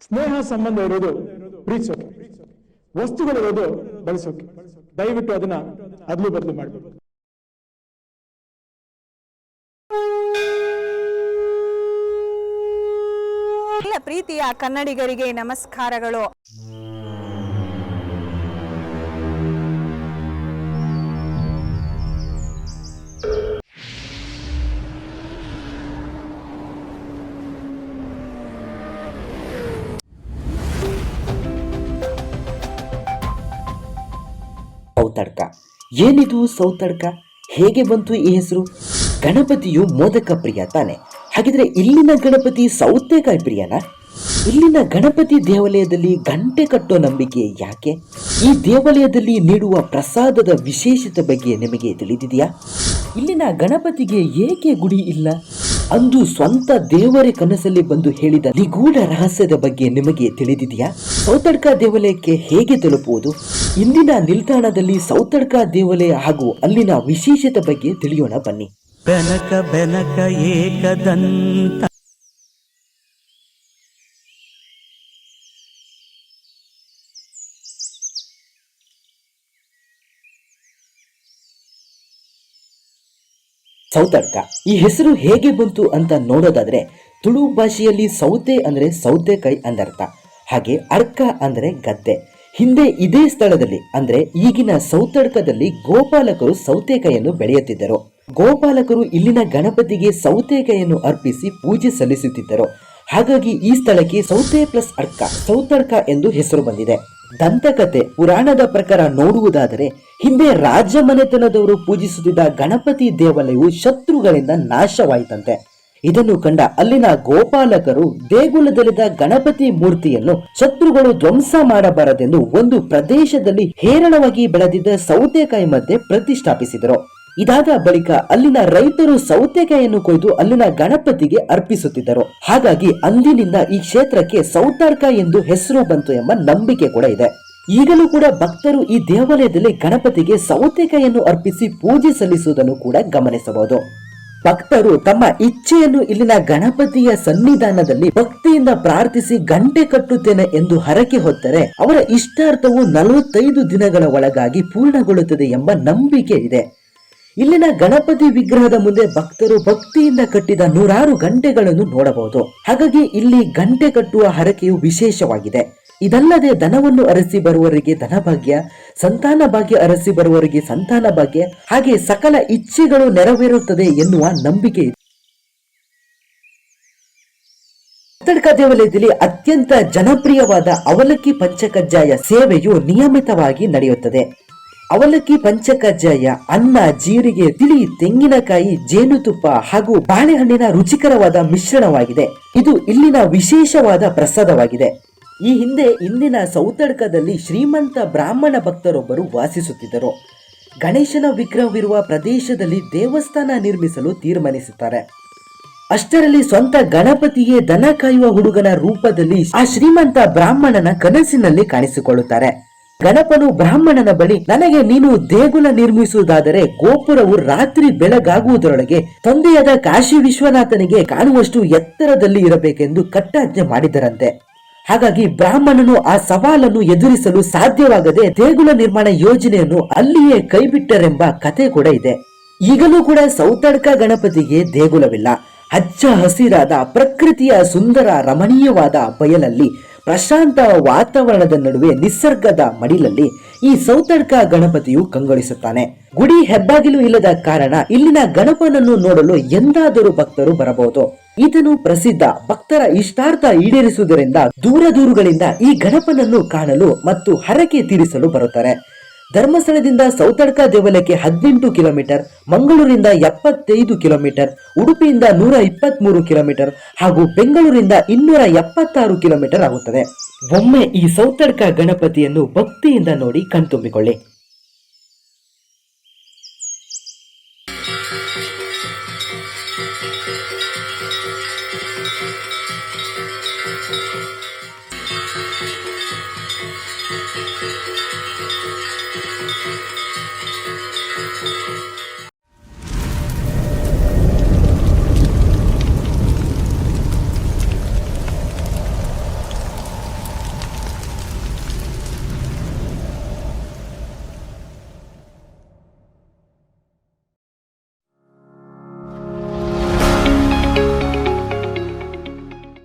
ಸ್ನೇಹ ಸಂಬಂಧ ಇರೋದು ಪ್ರೀತಿಸೋಕೆ. ವಸ್ತುಗಳಿರೋದು ಬಳಸೋಕೆ ದಯವಿಟ್ಟು ಅದನ್ನ ಅದ್ಲು ಬದಲು ಮಾಡಬೇಕು. ಪ್ರೀತಿಯ ಕನ್ನಡಿಗರಿಗೆ ನಮಸ್ಕಾರಗಳು. ಸೌತಡ್ಕ. ಏನಿದು ಸೌತಡ್ಕ? ಹೇಗೆ ಬಂತು ಈ ಹೆಸರು? ಗಣಪತಿಯು ಮೋದಕ ಪ್ರಿಯ ತಾನೆ. ಹಾಗಿದ್ರೆ ಇಲ್ಲಿನ ಗಣಪತಿ ಸೌತೆಕಾಯಿ ಪ್ರಿಯನ? ಇಲ್ಲಿನ ಗಣಪತಿ ದೇವಾಲಯದಲ್ಲಿ ಗಂಟೆ ಕಟ್ಟೋ ನಂಬಿಕೆ ಯಾಕೆ? ಈ ದೇವಾಲಯದಲ್ಲಿ ನೀಡುವ ಪ್ರಸಾದದ ವಿಶೇಷತೆ ಬಗ್ಗೆ ನಿಮಗೆ ತಿಳಿದಿದೆಯಾ? ಇಲ್ಲಿನ ಗಣಪತಿಗೆ ಏಕೆ ಗುಡಿ ಇಲ್ಲ? ಅಂದು ಸ್ವಂತ ದೇವರೇ ಕನಸಲ್ಲಿ ಬಂದು ಹೇಳಿದ ನಿಗೂಢ ರಹಸ್ಯದ ಬಗ್ಗೆ ನಿಮಗೆ ತಿಳಿದಿದೆಯಾ? ಸೌತಡ್ಕ ದೇವಾಲಯಕ್ಕೆ ಹೇಗೆ ತಲುಪುವುದು? ಇಂದಿನ ನಿಲ್ದಾಣದಲ್ಲಿ ಸೌತಡ್ಕ ದೇವಾಲಯ ಹಾಗೂ ಅಲ್ಲಿನ ವಿಶೇಷತೆ ಬಗ್ಗೆ ತಿಳಿಯೋಣ ಬನ್ನಿ. ಬೆನಕ ಬೆನಕ ಏಕದಂತ ಸೌತಡ್ಕ ಈ ಹೆಸರು ಹೇಗೆ ಬಂತು ಅಂತ ನೋಡೋದಾದ್ರೆ, ತುಳು ಭಾಷೆಯಲ್ಲಿ ಸೌತೆ ಅಂದ್ರೆ ಸೌತೆಕಾಯಿ ಅಂದರ್ಥ. ಹಾಗೆ ಅರ್ಕ ಅಂದ್ರೆ ಗದ್ದೆ. ಹಿಂದೆ ಇದೇ ಸ್ಥಳದಲ್ಲಿ, ಅಂದ್ರೆ ಈಗಿನ ಸೌತಡ್ಕದಲ್ಲಿ ಗೋಪಾಲಕರು ಸೌತೆಕಾಯಿಯನ್ನು ಬೆಳೆಯುತ್ತಿದ್ದರು. ಗೋಪಾಲಕರು ಇಲ್ಲಿನ ಗಣಪತಿಗೆ ಸೌತೆಕಾಯಿಯನ್ನು ಅರ್ಪಿಸಿ ಪೂಜೆ ಸಲ್ಲಿಸುತ್ತಿದ್ದರು. ಹಾಗಾಗಿ ಈ ಸ್ಥಳಕ್ಕೆ ಸೌತೆ ಪ್ಲಸ್ ಅರ್ಕ ಸೌತಡ್ಕ ಎಂದು ಹೆಸರು ಬಂದಿದೆ. ದಂತಕತೆ ಪುರಾಣದ ಪ್ರಕಾರ ನೋಡುವುದಾದರೆ, ಹಿಂದೆ ರಾಜ ಮನೆತನದವರು ಪೂಜಿಸುತ್ತಿದ್ದ ಗಣಪತಿ ದೇವಾಲಯವು ಶತ್ರುಗಳಿಂದ ನಾಶವಾಯಿತಂತೆ. ಇದನ್ನು ಕಂಡ ಅಲ್ಲಿನ ಗೋಪಾಲಕರು ದೇಗುಲದಲ್ಲಿದ್ದ ಗಣಪತಿ ಮೂರ್ತಿಯನ್ನು ಶತ್ರುಗಳು ಧ್ವಂಸ ಮಾಡಬಾರದೆಂದು ಒಂದು ಪ್ರದೇಶದಲ್ಲಿ ಹೇರಳವಾಗಿ ಬೆಳೆದಿದ್ದ ಸೌತೆಕಾಯಿ ಮಧ್ಯೆ ಪ್ರತಿಷ್ಠಾಪಿಸಿದರು. ಇದಾದ ಬಳಿಕ ಅಲ್ಲಿನ ರೈತರು ಸೌತೆಕಾಯಿಯನ್ನು ಕೊಯ್ದು ಅಲ್ಲಿನ ಗಣಪತಿಗೆ ಅರ್ಪಿಸುತ್ತಿದ್ದರು. ಹಾಗಾಗಿ ಅಂದಿನಿಂದ ಈ ಕ್ಷೇತ್ರಕ್ಕೆ ಸೌತಾರ್ಕ ಎಂದು ಹೆಸರು ಬಂತು ಎಂಬ ನಂಬಿಕೆ ಕೂಡ ಇದೆ. ಈಗಲೂ ಕೂಡ ಭಕ್ತರು ಈ ದೇವಾಲಯದಲ್ಲಿ ಗಣಪತಿಗೆ ಸೌತೆಕಾಯಿಯನ್ನು ಅರ್ಪಿಸಿ ಪೂಜೆ ಸಲ್ಲಿಸುವುದನ್ನು ಕೂಡ ಗಮನಿಸಬಹುದು. ಭಕ್ತರು ತಮ್ಮ ಇಚ್ಛೆಯನ್ನು ಇಲ್ಲಿನ ಗಣಪತಿಯ ಸನ್ನಿಧಾನದಲ್ಲಿ ಭಕ್ತಿಯಿಂದ ಪ್ರಾರ್ಥಿಸಿ ಗಂಟೆ ಕಟ್ಟುತ್ತೇನೆ ಎಂದು ಹರಕೆ ಹೊತ್ತರೆ ಅವರ ಇಷ್ಟಾರ್ಥವು ನಲವತ್ತೈದು ದಿನಗಳ ಒಳಗಾಗಿ ಪೂರ್ಣಗೊಳ್ಳುತ್ತದೆ ಎಂಬ ನಂಬಿಕೆ ಇದೆ. ಇಲ್ಲಿನ ಗಣಪತಿ ವಿಗ್ರಹದ ಮುಂದೆ ಭಕ್ತರು ಭಕ್ತಿಯಿಂದ ಕಟ್ಟಿದ ನೂರಾರು ಗಂಟೆಗಳನ್ನು ನೋಡಬಹುದು. ಹಾಗಾಗಿ ಇಲ್ಲಿ ಗಂಟೆ ಕಟ್ಟುವ ಹರಕೆಯು ವಿಶೇಷವಾಗಿದೆ. ಇದಲ್ಲದೆ ದನವನ್ನು ಅರಸಿ ಬರುವವರಿಗೆ ಧನಭಾಗ್ಯ ಸಂತಾನ ಭಾಗ್ಯ ಅರಸಿ ಬರುವವರಿಗೆ ಸಂತಾನ ಭಾಗ್ಯ, ಹಾಗೆ ಸಕಲ ಇಚ್ಛೆಗಳು ನೆರವೇರುತ್ತದೆ ಎನ್ನುವ ನಂಬಿಕೆ ಇದೆ. ಕತ್ತಡ್ಕ ದೇವಾಲಯದಲ್ಲಿ ಅತ್ಯಂತ ಜನಪ್ರಿಯವಾದ ಅವಲಕ್ಕಿ ಪಂಚಕಜ್ಜಾಯ ಸೇವೆಯು ನಿಯಮಿತವಾಗಿ ನಡೆಯುತ್ತದೆ. ಅವಲಕ್ಕಿ ಪಂಚಕಜ್ಜಾಯ ಅನ್ನ, ಜೀರಿಗೆ, ತಿಳಿ, ತೆಂಗಿನಕಾಯಿ, ಜೇನುತುಪ್ಪ ಹಾಗೂ ಬಾಳೆಹಣ್ಣಿನ ರುಚಿಕರವಾದ ಮಿಶ್ರಣವಾಗಿದೆ. ಇದು ಇಲ್ಲಿನ ವಿಶೇಷವಾದ ಪ್ರಸಾದವಾಗಿದೆ. ಈ ಹಿಂದೆ ಇಂದಿನ ಸೌತಡ್ಕದಲ್ಲಿ ಶ್ರೀಮಂತ ಬ್ರಾಹ್ಮಣ ಭಕ್ತರೊಬ್ಬರು ವಾಸಿಸುತ್ತಿದ್ದರು. ಗಣೇಶನ ವಿಗ್ರಹವಿರುವ ಪ್ರದೇಶದಲ್ಲಿ ದೇವಸ್ಥಾನ ನಿರ್ಮಿಸಲು ತೀರ್ಮಾನಿಸುತ್ತಾರೆ. ಅಷ್ಟರಲ್ಲಿ ಸ್ವಂತ ಗಣಪತಿಯೇ ದನ ಕಾಯುವ ಹುಡುಗನ ರೂಪದಲ್ಲಿ ಆ ಶ್ರೀಮಂತ ಬ್ರಾಹ್ಮಣನ ಕನಸಿನಲ್ಲಿ ಕಾಣಿಸಿಕೊಳ್ಳುತ್ತಾರೆ. ಗಣಪನು ಬ್ರಾಹ್ಮಣನ ಬಳಿ, ನನಗೆ ನೀನು ದೇಗುಲ ನಿರ್ಮಿಸುವುದಾದರೆ ಗೋಪುರವು ರಾತ್ರಿ ಬೆಳಗಾಗುವುದರೊಳಗೆ ತಂದೆಯಾದ ಕಾಶಿ ವಿಶ್ವನಾಥನಿಗೆ ಕಾಣುವಷ್ಟು ಎತ್ತರದಲ್ಲಿ ಇರಬೇಕೆಂದು ಕಟ್ಟಾಜ್ಞೆ ಮಾಡಿದರಂತೆ. ಹಾಗಾಗಿ ಬ್ರಾಹ್ಮಣನು ಆ ಸವಾಲನ್ನು ಎದುರಿಸಲು ಸಾಧ್ಯವಾಗದೆ ದೇಗುಲ ನಿರ್ಮಾಣ ಯೋಜನೆಯನ್ನು ಅಲ್ಲಿಯೇ ಕೈಬಿಟ್ಟರೆಂಬ ಕತೆ ಕೂಡ ಇದೆ. ಈಗಲೂ ಕೂಡ ಸೌತಡ್ಕ ಗಣಪತಿಗೆ ದೇಗುಲವಿಲ್ಲ. ಹಚ್ಚ ಹಸಿರಾದ ಪ್ರಕೃತಿಯ ಸುಂದರ ರಮಣೀಯವಾದ ಬಯಲಲ್ಲಿ ಪ್ರಶಾಂತ ವಾತಾವರಣದ ನಡುವೆ ನಿಸರ್ಗದ ಮಡಿಲಲ್ಲಿ ಈ ಸೌತಡ್ಕ ಗಣಪತಿಯು ಕಂಗೊಳಿಸುತ್ತಾನೆ. ಗುಡಿ ಹೆಬ್ಬಾಗಿಲು ಇಲ್ಲದ ಕಾರಣ ಇಲ್ಲಿನ ಗಣಪನನ್ನು ನೋಡಲು ಎಂದಾದರೂ ಭಕ್ತರು ಬರಬಹುದು. ಇದನ್ನು ಪ್ರಸಿದ್ಧ ಭಕ್ತರ ಇಷ್ಟಾರ್ಥ ಈಡೇರಿಸುವುದರಿಂದ ದೂರ ದೂರುಗಳಿಂದ ಈ ಗಣಪನನ್ನು ಕಾಣಲು ಮತ್ತು ಹರಕೆ ತೀರಿಸಲು ಬರುತ್ತಾರೆ. ಧರ್ಮಸ್ಥಳದಿಂದ ಸೌತಡ್ಕ ದೇವಾಲಯಕ್ಕೆ ಹದಿನೆಂಟು ಕಿಲೋಮೀಟರ್, ಮಂಗಳೂರಿಂದ ಎಪ್ಪತ್ತೈದು ಕಿಲೋಮೀಟರ್, ಉಡುಪಿಯಿಂದ ನೂರ ಇಪ್ಪತ್ತ್ ಮೂರು ಕಿಲೋಮೀಟರ್ ಹಾಗೂ ಬೆಂಗಳೂರಿಂದ ಇನ್ನೂರ ಎಪ್ಪತ್ತಾರು ಕಿಲೋಮೀಟರ್ ಆಗುತ್ತದೆ. ಒಮ್ಮೆ ಈ ಸೌತಡ್ಕ ಗಣಪತಿಯನ್ನು ಭಕ್ತಿಯಿಂದ ನೋಡಿ ಕಣ್ತುಂಬಿಕೊಳ್ಳಿ